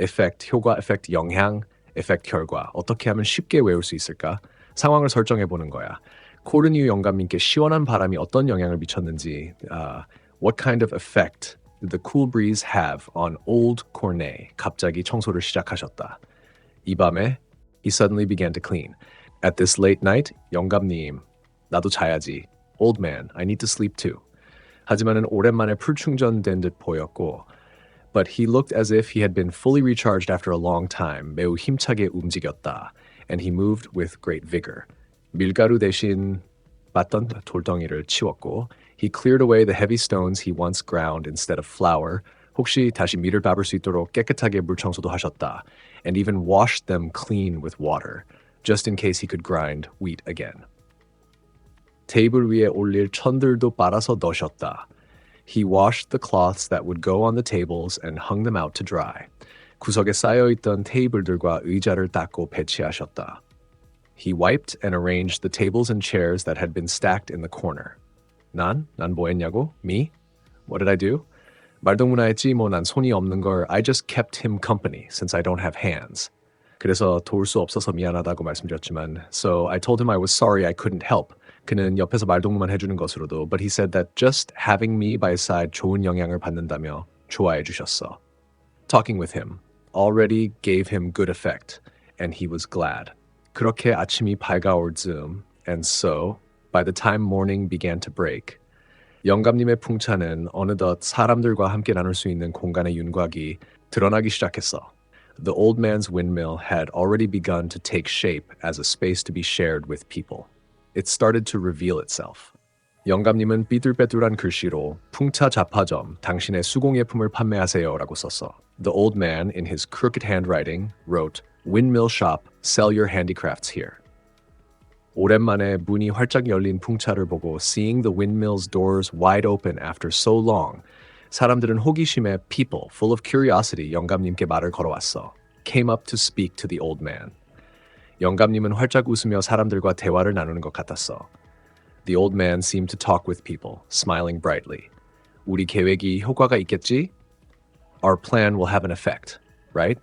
effect 효과, effect 영향, effect 결과 어떻게 하면 쉽게 외울 수 있을까? 상황을 설정해 보는 거야. 코르뉴 영감님께 시원한 바람이 어떤 영향을 미쳤는지, uh, what kind of effect did the cool breeze have on old Cornet? 갑자기 청소를 시작하셨다. 이 밤에 he suddenly began to clean. At this late night, 영감님, 나도 자야지. Old man, I need to sleep too. 하지만은 오랜만에 풀충전된 듯 보였고, but he looked as if he had been fully recharged after a long time. 매우 힘차게 움직였다. And he moved with great vigor. 밀가루 대신 맞던 돌덩이를 치웠고, he cleared away the heavy stones he once ground instead of flour. 혹시 다시 밀을 밟을 수 있도록 깨끗하게 물 청소도 하셨다. And even washed them clean with water, just in case he could grind wheat again. 테이블 위에 올릴 천들도 빨아서 넣으셨다. He washed the cloths that would go on the tables and hung them out to dry. 구석에 쌓여있던 테이블들과 의자를 닦고 배치하셨다. He wiped and arranged the tables and chairs that had been stacked in the corner. 난? 난 뭐 했냐고? Me? What did I do? 말동무나했지 뭐 난 손이 없는 걸 I just kept him company since I don't have hands. 그래서 도울 수 없어서 미안하다고 말씀드렸지만 So I told him I was sorry I couldn't help. 그는 옆에서 말동무만 해주는 것으로도 But he said that just having me by his side 좋은 영향을 받는다며 좋아해 주셨어. Talking with him already gave him good effect and he was glad. 그렇게 아침이 밝아올 즈음 and so by the time morning began to break 영감님의 풍차는 어느덧 사람들과 함께 나눌 수 있는 공간의 윤곽이 드러나기 시작했어. The old man's windmill had already begun to take shape as a space to be shared with people. It started to reveal itself. 영감님은 삐뚤빼뚤한 글씨로 풍차 잡화점 당신의 수공예품을 판매하세요라고 썼어. The old man in his crooked handwriting wrote Windmill shop, sell your handicrafts here. 오랜만에 문이 활짝 열린 풍차를 보고 seeing the windmill's doors wide open after so long 사람들은 호기심에 people full of curiosity 영감님께 말을 걸어왔어. came up to speak to the old man. 영감님은 활짝 웃으며 사람들과 대화를 나누는 것 같았어. The old man seemed to talk with people, smiling brightly. 우리 계획이 효과가 있겠지? Our plan will have an effect, right?